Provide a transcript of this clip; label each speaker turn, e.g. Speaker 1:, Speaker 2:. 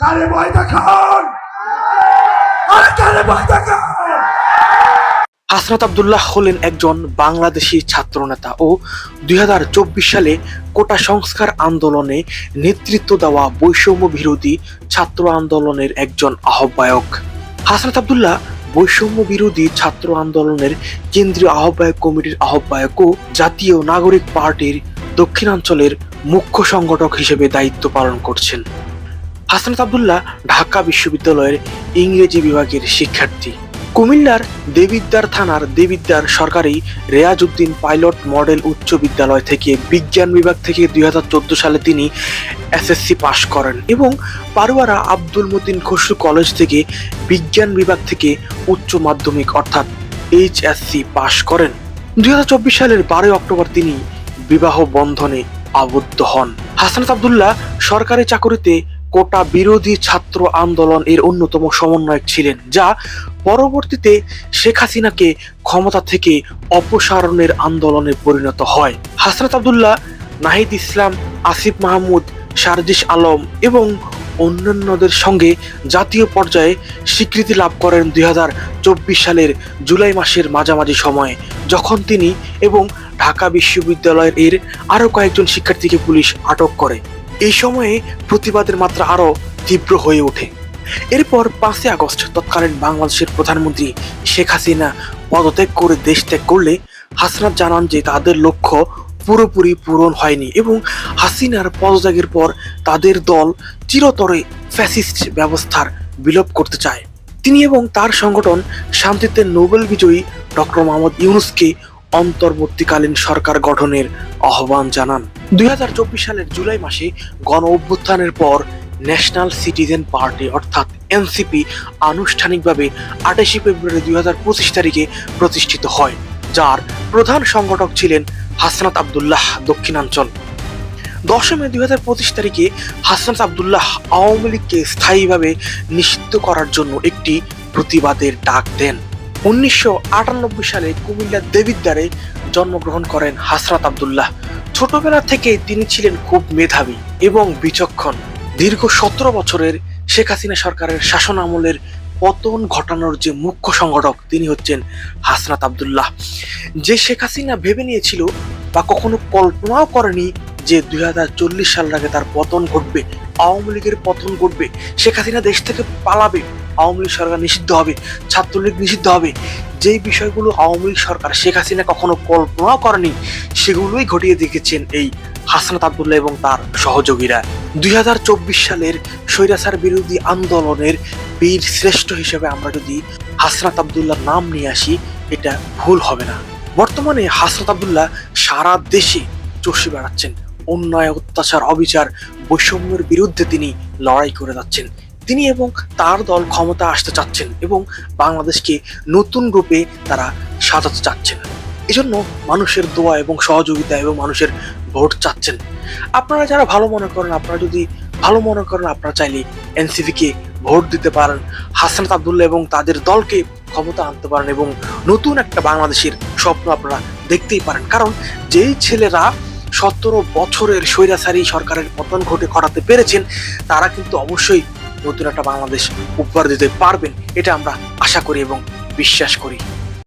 Speaker 1: কারে ভয় দেখান। আরে
Speaker 2: হাসনাত আবদুল্লাহ হলেন একজন বাংলাদেশি ছাত্রনেতা ও দুই হাজার চব্বিশ সালে কোটা সংস্কার আন্দোলনে নেতৃত্ব দেওয়া বৈষম্য বিরোধী ছাত্র আন্দোলনের একজন আহ্বায়ক। হাসনাত আবদুল্লাহ বৈষম্য বিরোধী ছাত্র আন্দোলনের কেন্দ্রীয় আহ্বায়ক কমিটির আহ্বায়ক ও জাতীয় নাগরিক পার্টির দক্ষিণাঞ্চলের মুখ্য সংগঠক হিসেবে দায়িত্ব পালন করছেন। হাসনাত আবদুল্লাহ ঢাকা বিশ্ববিদ্যালয়ের ইংরেজি বিভাগের শিক্ষার্থী। কুমিল্লার দেবিদ্বার থানার দেবিদ্বার সরকারি রেয়াজউদ্দিন পাইলট মডেল উচ্চ বিদ্যালয় থেকে বিজ্ঞান বিভাগ থেকে দুই হাজার চোদ্দ সালে তিনি এসএসসি পাশ করেন এবং পারুয়ারা আব্দুল মতিন খসরু কলেজ থেকে বিজ্ঞান বিভাগ থেকে উচ্চ মাধ্যমিক অর্থাৎ এইচএসসি পাশ করেন। দুই চব্বিশ সালের বারোই অক্টোবর তিনি বিবাহ বন্ধনে আবদ্ধ হন। হাসনাত আবদুল্লাহ সরকারি চাকরিতে কোটা বিরোধী ছাত্র আন্দোলন এর অন্যতম সমন্বয়ক ছিলেন, যা পরবর্তীতে শেখ হাসিনাকে ক্ষমতা থেকে অপসারণের আন্দোলনে পরিণত হয়। হাসনাত আবদুল্লাহ, নাহিদ ইসলাম, আসিফ মাহমুদ, শারজিস আলম এবং অন্যান্যদের সঙ্গে জাতীয় পর্যায়ে স্বীকৃতি লাভ করেন দুই হাজার চব্বিশ সালের জুলাই মাসের মাঝামাঝি সময়ে, যখন তিনি এবং ঢাকা বিশ্ববিদ্যালয়ের এর আরও কয়েকজন শিক্ষার্থীকে পুলিশ আটক করে। এই সময়ে প্রতিবাদের মাত্রা আরও তীব্র হয়ে ওঠে। এরপর পাঁচই আগস্ট তৎকালীন বাংলাদেশের প্রধানমন্ত্রী শেখ হাসিনা পদত্যাগ করে দেশ ত্যাগ করলে হাসনাত জানান যে তাদের লক্ষ্য পুরোপুরি পূরণ হয়নি এবং হাসিনার পদত্যাগের পর তাদের দল চিরতরে ফ্যাসিস্ট ব্যবস্থার বিলোপ করতে চায়। তিনি এবং তার সংগঠন শান্তিতে নোবেল বিজয়ী ডক্টর মোহাম্মদ ইউনুসকে অন্তর্বর্তীকালীন সরকার গঠনের আহ্বান জানান। দুই হাজার চব্বিশ সালের জুলাই মাসে গণ অভ্যুত্থানের পর ন্যাশনাল সিটিজেন পার্টি অর্থাৎ এনসিপি আনুষ্ঠানিকভাবে আঠাশে ফেব্রুয়ারি দুই হাজার পঁচিশ তারিখে প্রতিষ্ঠিত হয়, যার প্রধান সংগঠক ছিলেন হাসনাত আবদুল্লাহ দক্ষিণাঞ্চল। দশই মে দুই হাজার পঁচিশ তারিখে হাসনাত আবদুল্লাহ আওয়ামী লীগকে স্থায়ীভাবে নিষিদ্ধ করার জন্য একটি প্রতিবাদের ডাক দেন। উনিশশো আটানব্বই সালে কুমিল্লার দেবিদ্বারে জন্মগ্রহণ করেন হাসরাত আবদুল্লাহ। ছোটবেলা থেকে তিনি ছিলেন খুব মেধাবী এবং বিচক্ষণ। দীর্ঘ সতেরো বছরের শেখ হাসিনা সরকারের শাসন আমলের পতন ঘটানোর যে মুখ্য সংগঠক তিনি হচ্ছেন হাসনাত আবদুল্লাহ। যে শেখ হাসিনা ভেবে নিয়েছিল বা কখনো কল্পনাও করেনি যে দুই সালের আগে তার পতন ঘটবে, আওয়ামী লীগের পতন ঘটবে, শেখ হাসিনা দেশ থেকে পালাবে, আওয়ামী লীগ সরকার নিষিদ্ধ হবে, ছাত্রলীগ নিষিদ্ধ হবে। যেই বিষয়গুলো আওয়ামী লীগ সরকার শেখ হাসিনা কখনো কল্পনাও করেনি সেগুলোই ঘটিয়ে দেখেছেন এই হাসনাত আবদুল্লাহ এবং তার সহযোগীরা। দুই হাজার চব্বিশ সালের স্বৈরাচার বিরোধী আন্দোলনের বীর শ্রেষ্ঠ হিসেবে আমরা যদি হাসনাত আবদুল্লাহর নাম নিয়ে আসি, এটা ভুল হবে না। বর্তমানে হাসনাত আবদুল্লাহ সারা দেশে চষে বেড়াচ্ছেন। অন্যায়, অত্যাচার, অবিচার, বৈষম্যের বিরুদ্ধে তিনি লড়াই করে যাচ্ছেন। তিনি এবং তার দল ক্ষমতা আসতে চাচ্ছেন এবং বাংলাদেশকে নতুন রূপে তারা সাজাতে চাচ্ছেন। এজন্য মানুষের দোয়া এবং সহযোগিতা এবং মানুষের ভোট চাচ্ছেন। আপনারা যারা ভালো মনে করেন, আপনারা যদি ভালো মনে করেন, আপনারা চাইলে এনসিপি কে ভোট দিতে পারেন হাসনাত আবদুল্লাহ এবং তাদের দলকে ক্ষমতা আনতে পারেন এবং নতুন একটা বাংলাদেশের স্বপ্ন আপনারা দেখতেই পারেন। কারণ যেই ছেলেরা সতেরো বছরের স্বৈরাচারী সরকারের পতন ঘটে ঘটাতে পেরেছেন, তারা কিন্তু অবশ্যই নতুন একটা বাংলাদেশ উপহার দিতে পারবেন। এটা আমরা আশা করি এবং বিশ্বাস করি।